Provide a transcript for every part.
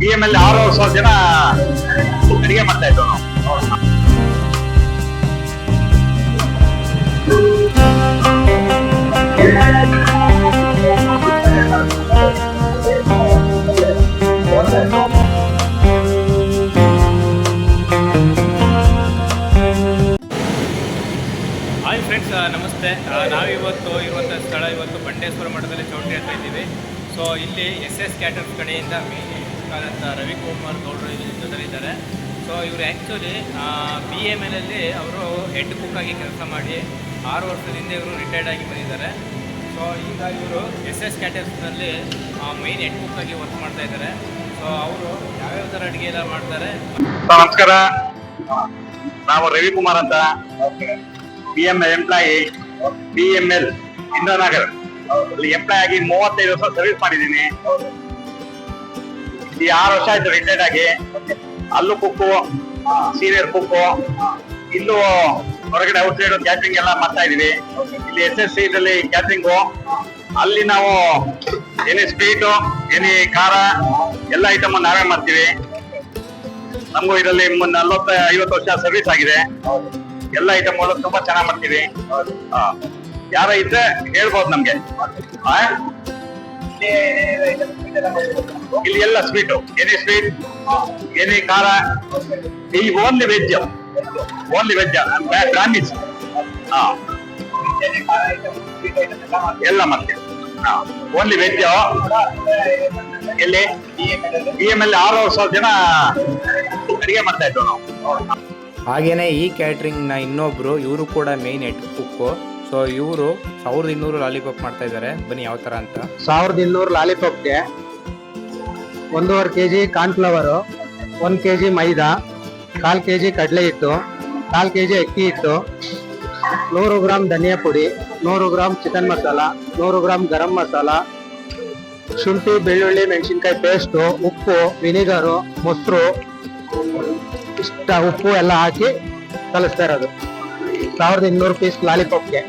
B M L ಆರು ಸಾವಿರ ಜನ ಅಡಿಗೆ ಮಾಡ್ತಾ ಇದ್ರು. ನಾವು ಹಾಯ್ ಫ್ರೆಂಡ್ಸ್ ನಮಸ್ತೆ. ನಾವಿವತ್ತು ಇರುವಂಥ ಸ್ಥಳ ಇವತ್ತು ಬಂಡೇಶ್ವರ ಮಠದಲ್ಲಿ ಚೌಟ್ರಿ ಅಂತ ಇದ್ದೀವಿ. ಸೊ ಇಲ್ಲಿ ಎಸ್ ಎಸ್ ಕ್ಯಾಟರ್ಸ್ ಕಡೆಯಿಂದ ಆದಂಥ ರವಿಕುಮಾರ್ ಗೌಡರು ಇಲ್ಲಿ ಜೊತೆಲಿದ್ದಾರೆ. ಸೊ ಇವರು ಆ್ಯಕ್ಚುಲಿ ಬಿ ಎಂ ಎಲಲ್ಲಿ ಅವರು ಹೆಡ್ ಕುಕ್ ಆಗಿ ಕೆಲಸ ಮಾಡಿ ಆರು ವರ್ಷದಿಂದ ಇವರು ರಿಟೈರ್ಡ್ ಆಗಿ ಬಂದಿದ್ದಾರೆ. ಸೊ ಈಗ ಇವರು ಎಸ್ ಎಸ್ ಕ್ಯಾಟರ್ಸ್ನಲ್ಲಿ ಮೈನ್ ಹೆಡ್ ಕುಕ್ ಆಗಿ ವರ್ಕ್ ಮಾಡ್ತಾ ಇದ್ದಾರೆ. ಸೊ ಅವರು ಯಾವ್ಯಾವ ಥರ ಅಡುಗೆ ಎಲ್ಲ ಮಾಡ್ತಾರೆ? ನಮಸ್ಕಾರ. ನಾವು ರವಿಕುಮಾರ್ ಅಂತ. B M employee B M L Indiranagar ಅಲ್ಲಿ ಎಂಪ್ಲಾಯ್ ಆಗಿ ಮೂವತ್ತೈದು ವರ್ಷ ಸರ್ವಿಸ್ ಮಾಡಿದ್ದೀನಿ. ಈ ಆರು ವರ್ಷ ಆಯ್ತು ರಿಟೈರ್ಡ್ ಆಗಿ. ಅಲ್ಲೂ ಕುಕ್ಕು, ಸೀನಿಯರ್ ಕುಕ್ಕು, ಇಲ್ಲೂ ಹೊರಗಡೆ ಔಟ್ ಸೈಡ್ ಕ್ಯಾಟ್ರಿಂಗ್ ಎಲ್ಲ ಮಾಡ್ತಾ ಇದೀವಿ ಇಲ್ಲಿ ಎಸ್ ಎಸ್ ಸಿ ಕ್ಯಾಟ್ರಿಂಗು ಅಲ್ಲಿ ನಾವು ಏನೇ ಸ್ವೀಟು ಏನೇ ಖಾರ, ಎಲ್ಲ ಐಟಮ್ ನಾವೇ ಮಾಡ್ತೀವಿ. ನಮಗೂ ಇದರಲ್ಲಿ ನಲ್ವತ್ತ ಐವತ್ತು ವರ್ಷ ಸರ್ವಿಸ್ ಆಗಿದೆ. ಎಲ್ಲ ಐಟಮ್ಗಳು ತುಂಬಾ ಚೆನ್ನಾಗಿ ಮಾಡ್ತೀವಿ. ಯಾರ ಇದ್ರೆ ಹೇಳ್ಬೋದು ನಮ್ಗೆ? ಇಲ್ಲಿ ಎಲ್ಲ ಸ್ವೀಟು ಎನಿ ಸ್ವೀಟ್ ಎನಿ ಖಾರ. ಈ only veg only veg brahmins ಹಾ. ಎಲ್ಲ ಮತ್ತೆ. ಓನ್ಲಿ ವೆಜ್ ಎಲ್ಲಿ? ಇ ಎಂ ಎಲ್ ಆರು ಸಾವಿರ ಜನ ಅಡಿಗೆ ಮಾಡ್ತಾ ಇದ್ವು ನಾವು. ಹಾಗೇನೆ ಈ ಕ್ಯಾಟ್ರಿಂಗ್ನ ಇನ್ನೊಬ್ರು, ಇವರು ಕೂಡ ಮೇನ್ ಹೆಡ್ ಕುಕ್ಕು ಸೊ ಇವರು ಸಾವಿರದ ಇನ್ನೂರು ಲಾಲಿಪಾಪ್ ಮಾಡ್ತಾ ಇದ್ದಾರೆ. ಬನ್ನಿ, ಯಾವ ತರ ಅಂತ. ಸಾವಿರದ ಇನ್ನೂರು ಲಾಲಿಪಾಪ್ಗೆ ಒಂದೂವರೆ ಕೆ ಜಿ ಕಾರ್ನ್ಫ್ಲವರು, ಒಂದು ಕೆ ಜಿ ಮೈದಾ, ಕಾಲು ಕೆ ಜಿ ಕಡಲೆ ಹಿಟ್ಟು, ಕಾಲು ಕೆ ಜಿ ಅಕ್ಕಿ ಹಿಟ್ಟು, ನೂರು ಗ್ರಾಮ್ ಧನಿಯಾ ಪುಡಿ, ನೂರು ಗ್ರಾಮ್ ಚಿಕನ್ ಮಸಾಲ, ನೂರು ಗ್ರಾಮ್ ಗರಂ ಮಸಾಲ, ಶುಂಠಿ, ಬೆಳ್ಳುಳ್ಳಿ, ಮೆಣಸಿನ್ಕಾಯಿ ಪೇಸ್ಟು, ಉಪ್ಪು, ವಿನಿಗರು, ಮೊಸರು, ಇಷ್ಟ ಉಪ್ಪು ಎಲ್ಲ ಹಾಕಿ ಕಲಿಸ್ತಾ ಇರೋದು. ಸಾವಿರದ ಇನ್ನೂರು ಪೀಸ್ ಲಾಲಿಪಾಪ್ಗೆ.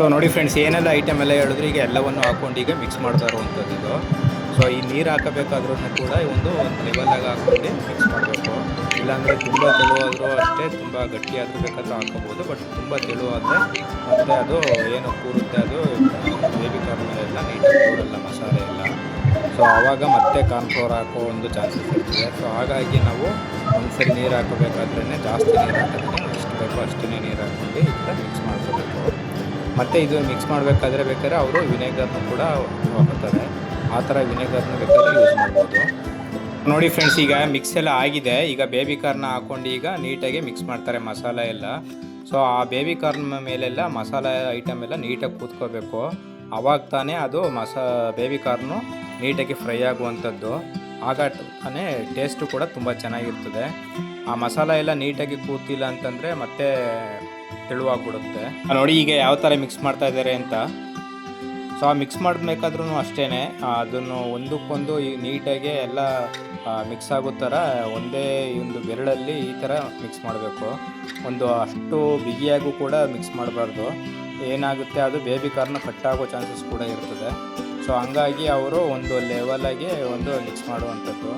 ಸೊ ನೋಡಿ ಫ್ರೆಂಡ್ಸ್ ಏನೆಲ್ಲ ಐಟಮ್ ಎಲ್ಲ ಹೇಳಿದ್ರು, ಈಗ ಎಲ್ಲವನ್ನು ಹಾಕೊಂಡು ಈಗ ಮಿಕ್ಸ್ ಮಾಡ್ತಾ ಇರುವಂಥದ್ದು ಇದು. ಸೊ ಈ ನೀರು ಹಾಕಬೇಕಾದ್ರೂ ಕೂಡ ಒಂದು ಒಂದು ಲೆವೆಲಾಗಿ ಹಾಕೊಂಡು ಮಿಕ್ಸ್ ಮಾಡಬೇಕು. ಇಲ್ಲಾಂದರೆ ತುಂಬ ತೆಳುವಾದರೂ ಅಷ್ಟೇ, ತುಂಬ ಗಟ್ಟಿಯಾದರೂ ಬೇಕಾದ್ರೂ ಹಾಕೋಬೋದು ಬಟ್ ತುಂಬ ತೆಳುವಾದರೆ ಮತ್ತು ಅದು ಏನು ಕೂರುತ್ತೆ, ಅದು ಬೇಬಿ ಕಾರ್ನ್ ಎಲ್ಲ ನೀಟಾಗಿ ಕೂರಲ್ಲ, ಮಸಾಲೆ ಎಲ್ಲ. ಸೊ ಆವಾಗ ಮತ್ತೆ ಕಾರ್ನ್ಫ್ಲವರ್ ಹಾಕೋ ಒಂದು ಚಾನ್ಸಸ್ ಇರ್ತದೆ. ಸೊ ಹಾಗಾಗಿ ನಾವು ಒಂದ್ಸರಿ ನೀರು ಹಾಕಬೇಕಾದ್ರೇ ಜಾಸ್ತಿ ನೀರು ಹಾಕಿದ್ರೆ ಎಷ್ಟು ಬೇಕೋ ಅಷ್ಟೇ ನೀರು ಹಾಕೊಂಡು ಮಿಕ್ಸ್ ಮಾಡ್ಕೋಬೇಕು. ಮತ್ತು ಇದು ಮಿಕ್ಸ್ ಮಾಡಬೇಕಾದ್ರೆ ಬೇಕಾದ್ರೆ ಅವರು ವಿನೆಗರ್ನ ಕೂಡ ಹಾಕೋತಾರೆ ಆ ಥರ ವಿನೆಗರ್ನ ಬೇಕಾದ್ರೆ ಯೂಸ್ ಮಾಡ್ಬೋದು. ನೋಡಿ ಫ್ರೆಂಡ್ಸ್ ಈಗ ಮಿಕ್ಸ್ ಎಲ್ಲ ಆಗಿದೆ. ಈಗ ಬೇಬಿ ಕಾರ್ನ ಹಾಕೊಂಡು ಈಗ ನೀಟಾಗಿ ಮಿಕ್ಸ್ ಮಾಡ್ತಾರೆ ಮಸಾಲ ಎಲ್ಲ. ಸೊ ಆ ಬೇಬಿ ಕಾರ್ನ್ ಮೇಲೆಲ್ಲ ಮಸಾಲ ಐಟಮ್ ಎಲ್ಲ ನೀಟಾಗಿ ಕೂತ್ಕೋಬೇಕು. ಆವಾಗ ತಾನೇ ಅದು ಮಸಾ ಬೇಬಿ ಕಾರ್ನು ನೀಟಾಗಿ ಫ್ರೈ ಆಗುವಂಥದ್ದು. ಆಗ ತಾನೇ ಟೇಸ್ಟು ಕೂಡ ತುಂಬ ಚೆನ್ನಾಗಿರ್ತದೆ. ಆ ಮಸಾಲ ಎಲ್ಲ ನೀಟಾಗಿ ಕೂತಿಲ್ಲ ಅಂತಂದರೆ ಮತ್ತೆ ತೆಳುವಾಗ್ಬಿಡುತ್ತೆ. ನೋಡಿ ಈಗ ಯಾವ ಥರ ಮಿಕ್ಸ್ ಮಾಡ್ತಾ ಇದ್ದಾರೆ ಅಂತ. ಸೊ ಆ ಮಿಕ್ಸ್ ಮಾಡಬೇಕಾದ್ರೂ ಅಷ್ಟೇ ಅದನ್ನು ಒಂದಕ್ಕೊಂದು ಈ ನೀಟಾಗಿ ಎಲ್ಲ ಮಿಕ್ಸ್ ಆಗೋ ಥರ ಒಂದೇ ಒಂದು ಬೆರಳಲ್ಲಿ ಈ ಥರ ಮಿಕ್ಸ್ ಮಾಡಬೇಕು. ಒಂದು ಅಷ್ಟು ಬಿಗಿಯಾಗೂ ಕೂಡ ಮಿಕ್ಸ್ ಮಾಡಬಾರ್ದು. ಏನಾಗುತ್ತೆ ಅದು ಬೇಬಿ ಕಾರ್ನ ಕಟ್ಟಾಗೋ ಚಾನ್ಸಸ್ ಕೂಡ ಇರ್ತದೆ. ಸೊ ಹಂಗಾಗಿ ಅವರು ಒಂದು ಲೆವೆಲಾಗಿ ಒಂದು ಮಿಕ್ಸ್ ಮಾಡುವಂಥದ್ದು.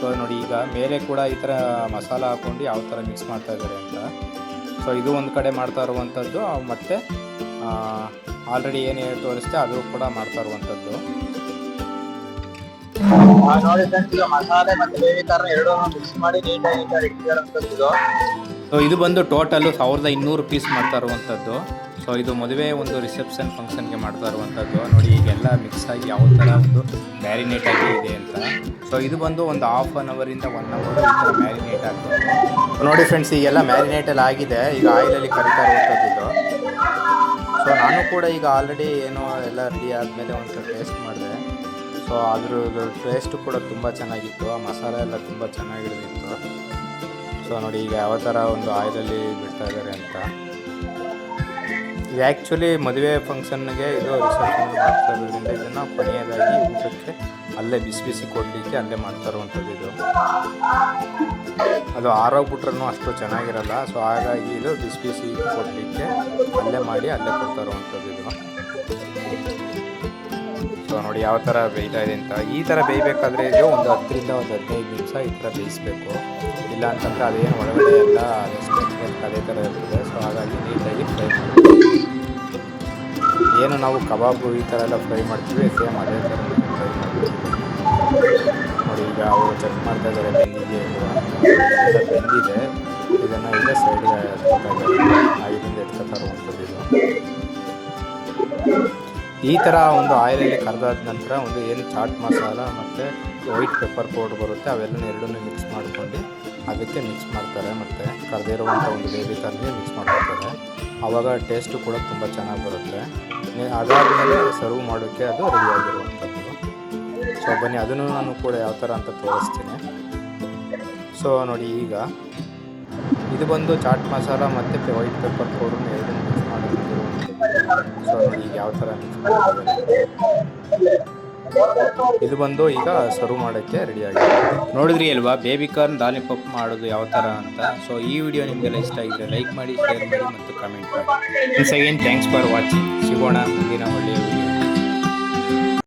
ಸೊ ನೋಡಿ ಈಗ ಮೇಲೆ ಕೂಡ ಈ ಥರ ಮಸಾಲ ಹಾಕ್ಕೊಂಡು ಯಾವ ಥರ ಮಿಕ್ಸ್ ಮಾಡ್ತಾ ಇದ್ದಾರೆ ಅಂತ. ಸೊ ಇದು ಒಂದು ಕಡೆ ಮಾಡ್ತಾ ಇರುವಂಥದ್ದು ಮತ್ತು ಆಲ್ರೆಡಿ ಏನು ತೋರಿಸ್ತೆ ಅದು ಕೂಡ ಮಾಡ್ತಾ ಇರುವಂಥದ್ದು ನೋಡಿ ಫ್ರೆಂಡ್ಸ್ ಈಗ ಮಸಾಲೆ ಮತ್ತೆ ಮಿಕ್ಸ್ ಮಾಡಿ ನೀಟಾಗಿ ಇಟ್ಟಿರೋಂಥದ್ದು ಸೊ ಇದು. ಬಂದು ಟೋಟಲು ಸಾವಿರದ ಇನ್ನೂರು ಪೀಸ್ ಮಾಡ್ತಾ ಇರುವಂಥದ್ದು ಸೊ ಇದು ಮದುವೆ ಒಂದು ರಿಸೆಪ್ಷನ್ ಫಂಕ್ಷನ್ಗೆ ಮಾಡ್ತಾ ಇರುವಂಥದ್ದು. ನೋಡಿ, ಈಗೆಲ್ಲ ಮಿಕ್ಸ್ ಆಗಿ ಯಾವ ಥರ ಒಂದು ಮ್ಯಾರಿನೇಟ್ ಆಗಿ ಇದೆ ಅಂತ. ಸೊ ಇದು ಬಂದು ಒಂದು ಹಾಫ್ ಆನ್ ಅವರಿಂದ ಒನ್ ಅವರ್ ಮ್ಯಾರಿನೇಟ್ ಆಗ್ತದೆ. ನೋಡಿ ಫ್ರೆಂಡ್ಸ್ ಈಗೆಲ್ಲ ಮ್ಯಾರಿನೇಟಲ್ಲಿ ಆಗಿದೆ. ಈಗ ಆಯಿಲಲ್ಲಿ ಕರಿತಾ ಇರುವಂಥದ್ದು ಸೊ ನಾನು ಕೂಡ ಈಗ ಆಲ್ರೆಡಿ ಏನೋ ಎಲ್ಲ ರೆಡಿ ಆದಮೇಲೆ ಒಂದು ಟೇಸ್ಟ್ ಮಾಡಿದೆ. ಸೊ ಅದ್ರ ಟೇಸ್ಟು ಕೂಡ ತುಂಬ ಚೆನ್ನಾಗಿತ್ತು. ಆ ಮಸಾಲೆ ಎಲ್ಲ ತುಂಬ ಚೆನ್ನಾಗಿರ್ತಿತ್ತು. ಸೊ ನೋಡಿ ಈಗ ಯಾವ ಥರ ಒಂದು ಆಯಿಲಲ್ಲಿ ಬಿಡ್ತಾ ಇದ್ದಾರೆ ಅಂತ. ಇದು ಆ್ಯಕ್ಚುಲಿ ಮದುವೆ ಫಂಕ್ಷನ್ಗೆ ಇದು ರಿಸೆಪ್ಷನ್ ಮಾಡ್ತಾ ಇರೋದ್ರಿಂದ ಇದನ್ನು ಕೊನೆಯದಾಗಿ ಊಟಕ್ಕೆ ಅಲ್ಲೇ ಬಿಸಿ ಬಿಸಿ ಕೊಡಲಿಕ್ಕೆ ಅಲ್ಲೇ ಮಾಡ್ತಾ ಇರುವಂಥದ್ದು ಇದು. ಅದು ಆರೋಗ್ಬಿಟ್ರೂ ಅಷ್ಟು ಚೆನ್ನಾಗಿರಲ್ಲ ಸೊ ಹಾಗಾಗಿ ಇದು ಬಿಸಿ ಬಿಸಿ ಕೊಡಲಿಕ್ಕೆ ಅಲ್ಲೇ ಮಾಡಿ ಅಲ್ಲೇ ಕೊಡ್ತಾ ಇರುವಂಥದ್ದು ಇದು. ಸೊ ನೋಡಿ ಯಾವ ಥರ ಬೇಯ್ತಾ ಇದೆ ಅಂತ. ಈ ಥರ ಬೇಯಬೇಕಾದ್ರೆ ಇದು ಒಂದು ಹತ್ತರಿಂದ ಒಂದು ಹದಿನೈದು ನಿಮಿಷ ಈ ಥರ ಬೇಯಿಸ್ಬೇಕು. ಇಲ್ಲ ಅಂತಂದರೆ ಅದೇನು ಒಳಗಡೆ ಎಲ್ಲ ಅದೇ ಥರ ಇರ್ತದೆ. ಸೊ ಹಾಗಾಗಿ ನೀಟಾಗಿ ಫ್ರೈ ಮಾಡಬೇಕು ಏನು ನಾವು ಕಬಾಬು ಈ ಥರ ಎಲ್ಲ ಫ್ರೈ ಮಾಡ್ತೀವಿ, ಸೇಮ್ ಅದೇ ಥರ. ನೋಡಿ, ಈಗ ಅವರು ಚೆಕ್ ಮಾಡ್ತಾ ಇದ್ದಾರೆ ಬೆಂದಿಗೆ. ಎಲ್ಲ ಬೆಂದಿದೆ. ಇದನ್ನು ಇಲ್ಲೇ ಸೈಡ್ಗೆ ಎತ್ಕೊತಾ ಇದ್ದಾರೆ. ಐದಿಂದ ಎತ್ಕೊತಾ ಈ ಥರ ಒಂದು ಆಯಿಲಲ್ಲಿ ಕರೆದಾದ ನಂತರ ಒಂದು ಏನು ಚಾಟ್ ಮಸಾಲ ಮತ್ತು ವೈಟ್ ಪೆಪ್ಪರ್ ಪೌಡ್ರ್ ಬರುತ್ತೆ ಅವೆಲ್ಲ ಎರಡನ್ನೂ ಮಿಕ್ಸ್ ಮಾಡ್ಕೊಂಡು ಅದಕ್ಕೆ ಮಿಕ್ಸ್ ಮಾಡ್ತಾರೆ. ಮತ್ತು ಕರೆದಿರುವಂಥ ಒಂದು ಬೇಬಿ ಕಾರ್ನ್ಗೆ ಮಿಕ್ಸ್ ಮಾಡ್ಕೊತಾರೆ. ಆವಾಗ ಟೇಸ್ಟು ಕೂಡ ತುಂಬ ಚೆನ್ನಾಗಿ ಬರುತ್ತೆ. ಅದಾದ ಅದಾದಮೇಲೆ ಸರ್ವ್ ಮಾಡೋಕ್ಕೆ ಅದು ರೆಡಿ ಆಗಿರುವಂಥದ್ದು. ಸೊ ಬನ್ನಿ, ಅದನ್ನು ನಾನು ಕೂಡ ಯಾವ ಥರ ಅಂತ ತೋರಿಸ್ತೀನಿ. ಸೊ ನೋಡಿ ಈಗ. ಇದು ಬಂದು ಚಾಟ್ ಮಸಾಲ ಮತ್ತು ವೈಟ್ ಪೆಪ್ಪರ್ ಪೌಡರ್ನ ಎರಡನ್ನೂ ಮಿಕ್ಸ್ ಮಾಡಿರುವಂಥದ್ದು ಸೊ ನೋಡಿ ಈಗ ಯಾವ ಥರ ಮಿಕ್ಸ್ ಮಾಡಿದ್ದಾರೆ ಇದು ಬಂದು ಈಗ ಸರ್ವ್ ಮಾಡೋಕ್ಕೆ ರೆಡಿ ಆಗಿದೆ. ನೋಡಿದ್ರಿ ಅಲ್ವಾ ಬೇಬಿ ಕಾರ್ನ್ ಲಾಲಿಪಾಪ್ ಮಾಡೋದು ಯಾವ ಥರ ಅಂತ. ಸೊ ಈ ವಿಡಿಯೋ ನಿಮಗೆಲ್ಲ ಇಷ್ಟ ಆಗಿದ್ರೆ ಲೈಕ್ ಮಾಡಿ ಶೇರ್ ಮಾಡಿ ಮತ್ತು ಕಮೆಂಟ್ ಮಾಡಿ. Once again thanks for watching ಸಿಗೋಣ ಮುಂದಿನ ಒಳ್ಳೆಯ ವಿಡಿಯೋ